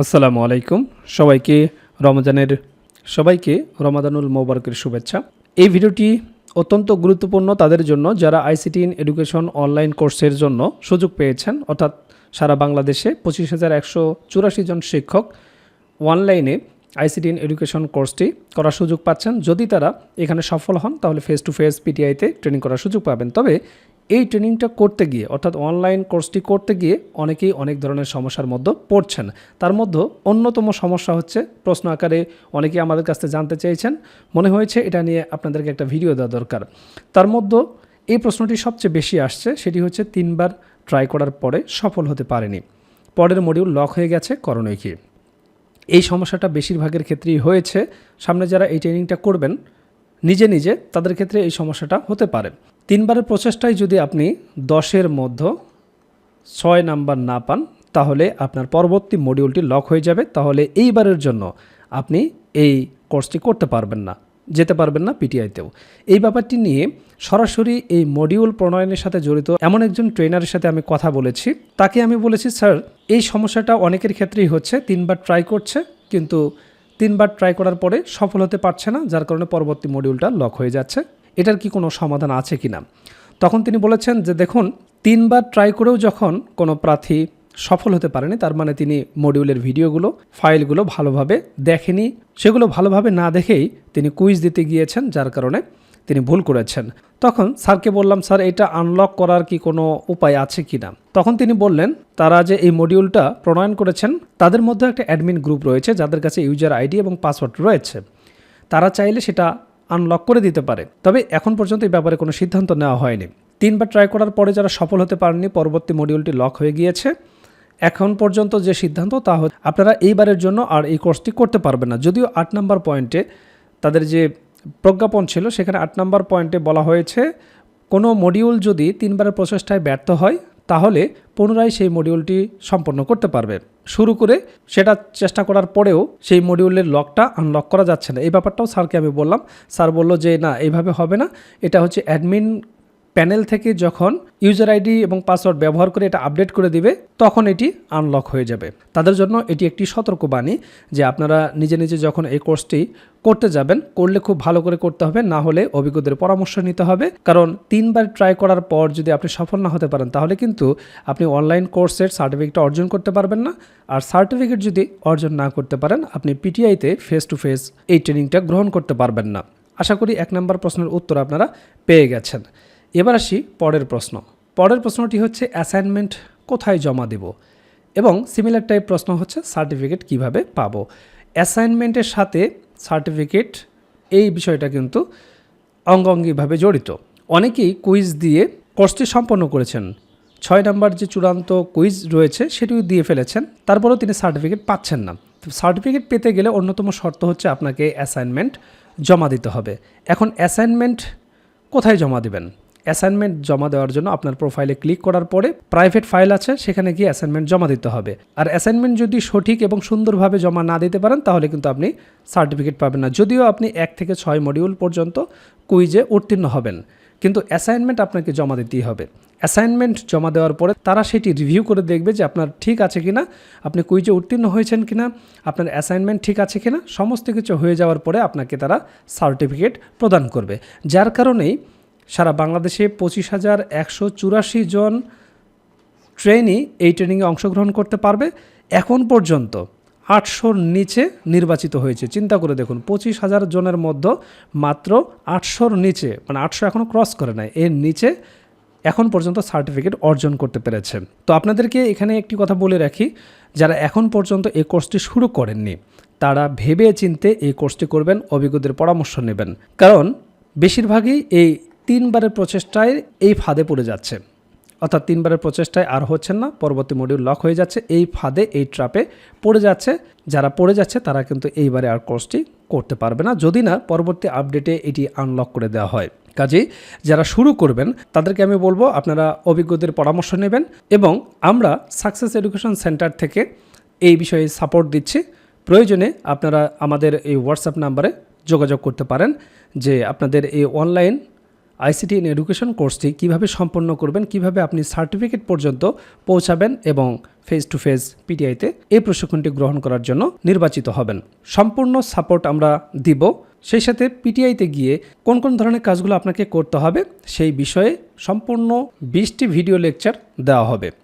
আসসালামু আলাইকুম। সবাইকে রমজানের, সবাইকে রমাদানুল মোবারকের শুভেচ্ছা। এই ভিডিওটি অত্যন্ত গুরুত্বপূর্ণ তাদের জন্য যারা আইসিটি ইন এডুকেশন অনলাইন কোর্সের জন্য সুযোগ পেয়েছেন। অর্থাৎ সারা বাংলাদেশে পঁচিশ হাজার একশো চুরাশি জন শিক্ষক অনলাইনে আইসিটি ইন এডুকেশন কোর্সটি করার সুযোগ পাচ্ছেন। যদি তারা এখানে সফল হন, তাহলে ফেস টু ফেস পিটিআইতে ট্রেনিং করার সুযোগ পাবেন। তবে এই ট্রেনিংটা করতে গিয়ে, অর্থাৎ অনলাইন কোর্সটি করতে গিয়ে অনেকেই অনেক ধরনের সমস্যার মধ্যে পড়ছেন। তার মধ্যে অন্যতম সমস্যা হচ্ছে প্রশ্ন আকারে অনেকেই আমাদের কাছ থেকে জানতে চেয়েছেন। মনে হয়েছে এটা নিয়ে আপনাদেরকে একটা ভিডিও দেওয়া দরকার। তার মধ্যে এই প্রশ্নটি সবচেয়ে বেশি আসছে, সেটি হচ্ছে তিনবার ট্রাই করার পরে সফল হতে পারেনি। পরের মডিউল লক হয়ে গেছে করণীয় কি এই সমস্যাটা বেশিরভাগের ক্ষেত্রেই হয়েছে। সামনে যারা এই ট্রেনিংটা করবেন, নিজে নিজে তাদের ক্ষেত্রে এই সমস্যাটা হতে পারে। তিনবারের প্রচেষ্টায় যদি আপনি দশের মধ্য ছয় নাম্বার না পান, তাহলে আপনার পরবর্তী মডিউলটি লক হয়ে যাবে। তাহলে এইবারের জন্য আপনি এই কোর্সটি করতে পারবেন না, যেতে পারবেন না পিটিআইতেও এই ব্যাপারটি নিয়ে সরাসরি এই মডিউল প্রণয়নের সাথে জড়িত এমন একজন ট্রেনারের সাথে আমি কথা বলেছি। তাকে আমি বলেছি, স্যার, এই সমস্যাটা অনেকের ক্ষেত্রেই হচ্ছে, তিনবার ট্রাই করছে, কিন্তু তিনবার ট্রাই করার পরে সফল হতে পারছে না, যার কারণে পরবর্তী মডিউলটা লক হয়ে যাচ্ছে। এটার কি কোনো সমাধান আছে কি না তখন তিনি বলেছেন যে, দেখুন, তিনবার ট্রাই করেও যখন কোনো প্রার্থী সফল হতে পারেনি, তার মানে তিনি মডিউলের ভিডিওগুলো ফাইলগুলো ভালোভাবে দেখেনি। সেগুলো ভালোভাবে না দেখেই তিনি কুইজ দিতে গিয়েছেন, যার কারণে তিনি ভুল করেছেন। তখন স্যারকে বললাম, স্যার, এটা আনলক করার কি কোনো উপায় আছে কি না তখন তিনি বললেন, তারা যে এই মডিউলটা প্রণয়ন করেছেন, তাদের মধ্যে একটা অ্যাডমিন গ্রুপ রয়েছে, যাদের কাছে ইউজার আইডি এবং পাসওয়ার্ড রয়েছে। তারা চাইলে সেটা আনলক করে দিতে পারে। তবে এখন পর্যন্ত এই ব্যাপারে কোনো সিদ্ধান্ত নেওয়া হয়নি। তিনবার ট্রাই করার পরে যারা সফল হতে পারেননি, পরবর্তী মডিউলটি লক হয়ে গিয়েছে। এখন পর্যন্ত যে সিদ্ধান্ত, তা হচ্ছে আপনারা এইবারের জন্য আর এই কোর্সটি করতে পারবেন না। যদিও আট নম্বর পয়েন্টে তাদের যে প্রজ্ঞাপন ছিল, সেখানে আট নম্বর পয়েন্টে বলা হয়েছে, কোনো মডিউল যদি তিনবারের প্রচেষ্টায় ব্যর্থ হয় তাহলে পুনরায় সেই মডিউলটি সম্পন্ন করতে পারবে। শুরু করে সেটা চেষ্টা করার পরেও সেই মডিউলের লকটা আনলক করা যাচ্ছে না। এই ব্যাপারটাও স্যারকে আমি বললাম। স্যার বলল যে, না, এইভাবে হবে না। এটা হচ্ছে অ্যাডমিন প্যানেল থেকে যখন ইউজার আইডি এবং পাসওয়ার্ড ব্যবহার করে এটা আপডেট করে দিবে, তখন এটি আনলক হয়ে যাবে। তাদের জন্য এটি একটি সতর্কবাণী যে আপনারা নিজে নিজে যখন এই কোর্সটি করতে যাবেন, করলে খুব ভালো করে করতে হবে, না হলে অভিজ্ঞদের পরামর্শ নিতে হবে। কারণ তিনবার ট্রাই করার পর যদি আপনি সফল না হতে পারেন, তাহলে কিন্তু আপনি অনলাইন কোর্সের সার্টিফিকেট অর্জন করতে পারবেন না। আর সার্টিফিকেট যদি অর্জন না করতে পারেন, আপনি পিটিআইতে ফেস টু ফেস এই ট্রেনিংটা গ্রহণ করতে পারবেন না। আশা করি এক নম্বর প্রশ্নের উত্তর আপনারা পেয়ে গেছেন। এবার আসি পরের প্রশ্ন। পরের প্রশ্নটি হচ্ছে অ্যাসাইনমেন্ট কোথায় জমা দেব? এবং সিমিলার টাইপ প্রশ্ন হচ্ছে সার্টিফিকেট কীভাবে পাবো? অ্যাসাইনমেন্টের সাথে সার্টিফিকেট এই বিষয়টা কিন্তু অঙ্গাঙ্গিভাবে জড়িত। অনেকেই কুইজ দিয়ে কোর্সটি সম্পন্ন করেছেন। ছয় নম্বর যে চূড়ান্ত কুইজ রয়েছে, সেটিও দিয়ে ফেলেছেন। তারপরেও তিনি সার্টিফিকেট পাচ্ছেন না। সার্টিফিকেট পেতে গেলে অন্যতম শর্ত হচ্ছে, আপনাকে অ্যাসাইনমেন্ট জমা দিতে হবে। এখন অ্যাসাইনমেন্ট কোথায় জমা দেবেন? অ্যাসাইনমেন্ট জমা দেওয়ার জন্য আপনার প্রোফাইলে ক্লিক করার পরে প্রাইভেট ফাইল আছে, সেখানে গিয়ে অ্যাসাইনমেন্ট জমা দিতে হবে। আর অ্যাসাইনমেন্ট যদি সঠিক এবং সুন্দরভাবে জমা না দিতে পারেন, তাহলে কিন্তু আপনি সার্টিফিকেট পাবেন না। যদিও আপনি এক থেকে ছয় মডিউল পর্যন্ত কুইজে উত্তীর্ণ হবেন, কিন্তু অ্যাসাইনমেন্ট আপনাকে জমা দিতেই হবে। অ্যাসাইনমেন্ট জমা দেওয়ার পরে তারা সেটি রিভিউ করে দেখবে যে আপনার ঠিক আছে কিনা, আপনি কুইজে উত্তীর্ণ হয়েছেন কিনা, আপনার অ্যাসাইনমেন্ট ঠিক আছে কিনা, সমস্ত কিছু হয়ে যাওয়ার পরে আপনাকে তারা সার্টিফিকেট প্রদান করবে। যার কারণেই সারা বাংলাদেশে পঁচিশ হাজার একশো চুরাশি জন ট্রেনই এই ট্রেনিংয়ে অংশগ্রহণ করতে পারবে। এখন পর্যন্ত আটশোর নিচে নির্বাচিত হয়েছে। চিন্তা করে দেখুন, পঁচিশ হাজার জনের মধ্যে মাত্র আটশোর নিচে মানে আটশো এখনও ক্রস করে নাই, এর নিচে এখন পর্যন্ত সার্টিফিকেট অর্জন করতে পেরেছে। তো আপনাদেরকে এখানে একটি কথা বলে রাখি, যারা এখন পর্যন্ত এই কোর্সটি শুরু করেননি, তারা ভেবে চিনতে এই কোর্সটি করবেন, অভিজ্ঞদের পরামর্শ নেবেন। কারণ, বেশিরভাগই এই তিনবারের প্রচেষ্টায় এই ফাঁদে পড়ে যাচ্ছে। অর্থাৎ তিনবারের প্রচেষ্টায় আর হচ্ছেন না, পরবর্তী মডিউল লক হয়ে যাচ্ছে, এই ফাঁদে, এই ট্রাপে পড়ে যাচ্ছে। যারা পড়ে যাচ্ছে, তারা কিন্তু এইবারে আর কোর্সটি করতে পারবে না। যদি না, পরবর্তী আপডেটে এটি আনলক করে দেওয়া হয়। কাজেই যারা শুরু করবেন, তাদেরকে আমি বলব, আপনারা অভিজ্ঞদের পরামর্শ নেবেন এবং আমরা সাকসেস এডুকেশন সেন্টার থেকে এই বিষয়ে সাপোর্ট দিচ্ছি। প্রয়োজনে আপনারা আমাদের এই হোয়াটসঅ্যাপ নাম্বারে যোগাযোগ করতে পারেন, যে আপনাদের এই অনলাইন আইসিটি ইন এডুকেশন কোর্সটি কীভাবে সম্পন্ন করবেন, কীভাবে আপনি সার্টিফিকেট পর্যন্ত পৌঁছাবেন এবং ফেস টু ফেস পিটিআইতে এই প্রশিক্ষণটি গ্রহণ করার জন্য নির্বাচিত হবেন। সম্পূর্ণ সাপোর্ট আমরা দিব। সেই সাথে পিটিআইতে গিয়ে কোন কোন ধরনের কাজগুলো আপনাকে করতে হবে, সেই বিষয়ে সম্পূর্ণ বিশটি ভিডিও লেকচার দেওয়া হবে।